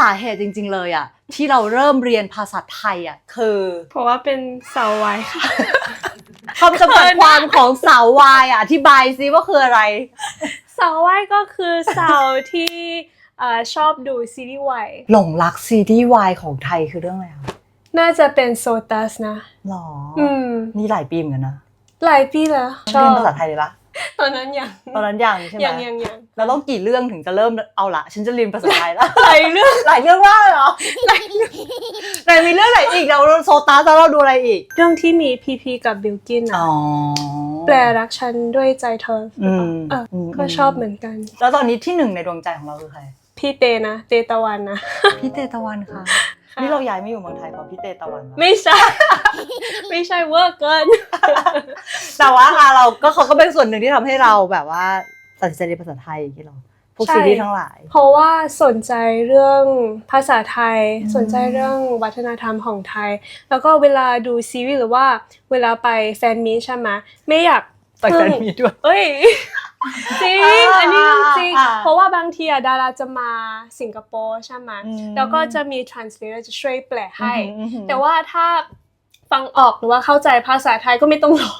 สาเหตุจริง ๆ เลยอะที่เราเริ่มเรียนภาษาไทยอะคือ เพราะว่าเป็นสาววายค่ะคำจำกัดความของสาววายอะอธิบายซิว่าคืออะไร สาววายก็คือสาวที่เอ่อชอบดูซีรีส์วายหลงรักซีรีส์วายของไทยคือเรื่องอะไรคะน่าจะเป็นโซตัสนะหรอออืม นี่หลายปีเหมือนกันนะ หลายปีแล้วชเรีอยนบภาษาไทยเลยปะ ตอนนั้นยังตอนนั้นยังใช่ไหมยังยังยังเราต้องกี่เรื่องถึงจะเริ่มเอาละฉันจะเรียนภาษาไทยแล้วหลายเรื่องหลายเรื่องมากเลยเหรอหลายเรื่องไหนมีเรื่องไหนอีกเราโซตาแล้วเราดูอะไรอีก เรื่องที่มีพีพีกับบิลกินอ๋อะอแปลรักฉันด้วยใจเธอหรือเปล่าอืมเอออมก็ชอบเหมือนกัน แล้วตอนนี้ที่หนึ่งในดวงใจของเราคือใครพี่เตนะ เตตะวันนะ พี่เตตะวันค่ะ นี่เราย้ายมาอยู่เมืองไทยเพราะพี่เตตะวันปะไม่ใช่ ไม่ใช่เวอร์เกิน แต่ว่าค่ะเราก็เขาก็เป็นส่วนหนึ่งที่ทำให้เราแบบว่าตัดสินใจเรียนภาษาไทยอย่างที่เราพวกใช่ ซีรีส์ทั้งหลาย เพราะว่าสนใจเรื่องภาษาไทยสนใจเรื่องวัฒนธรรมของไทย แล้วก็เวลาดูซีรีส์หรือว่าเวลาไปแฟนมีตใช่ไหมไม่อยากไปแฟนมีตด้วย เอ้ย จริง อ่าอันนี้จริง อ่าเพราะว่าบางทีอะดาราจะมาสิงคโปร์ใช่ไหมอืม แล้วก็จะมี translator จะช่วยแปลให้อือหือแต่ว่าถ้า ฟังออกหรือว่าเข้าใจภาษาไทยก็ไม่ต้องรอ